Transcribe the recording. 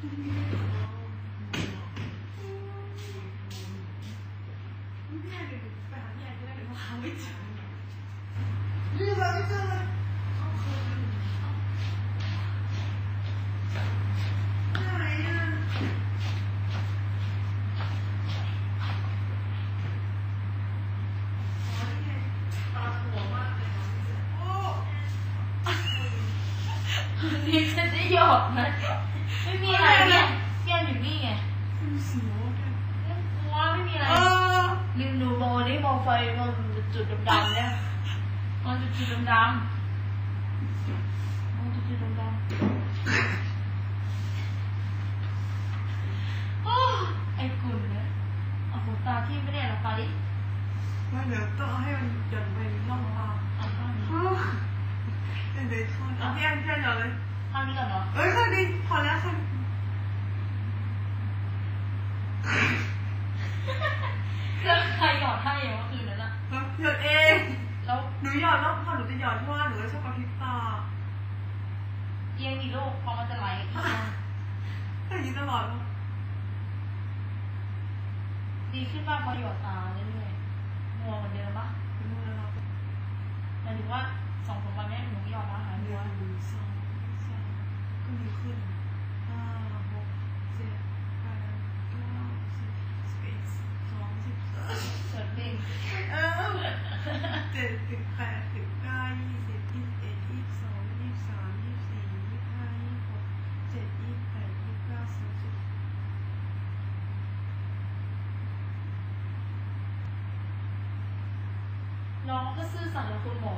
รีบมาไนี่โมไฟโมจุดดำๆเนี่ย มันจุดจุดดำๆมันจุดจุดดำๆโอ้ไอ้กุ่นเนี่ยเอาหูตาที่ไม่ได้หรอปาดิไม่เดี๋ยวต้องให้มันหย่อนไปล่องตาเอาข้างนี้เออเดี๋ยวเดี๋ยวทอนเอาพี่อันพี่อันหย่อนเลยข้างนี้ก่อนเหรอเอ้ยค่ะดีพอแล้วค่ะแล้วใครหยอดให้เมื่อคืนนั้นอะ หย่อนเอง แล้ว หนูหย่อนแล้วพอหนูจะหย่อนเพราะว่าหนูชอบกระพริบตาเอียงดิลูกพอมันจะไหลอีกนะแต่อย่างนี้ตลอดเลยดีขึ้นมากพอหยอดตาเรื่อยๆมัวเหมือนเดิมปะไม่รู้แล้วครับหมายถึงว่าสองสามวันเนี้ยหนูหยอดแล้วหายหมัวนึ่งสองสามก็มีขึ้นห้าหกเจ็ดแปดเก้าสิบสิบเอ็ดสิบสองสิบสามเสริมเพลงเออ เจ็ดสิบแปดสิบเก้ายี่สิบยี่สิบเอ็ดยี่สิบสองยี่สิบสามยี่สิบสี่ยี่สิบห้ายี่สิบหกเจ็ดยี่สิบแปดยี่สิบเก้าสามสิบน้องก็ซื่อสัตย์กับคุณหมอ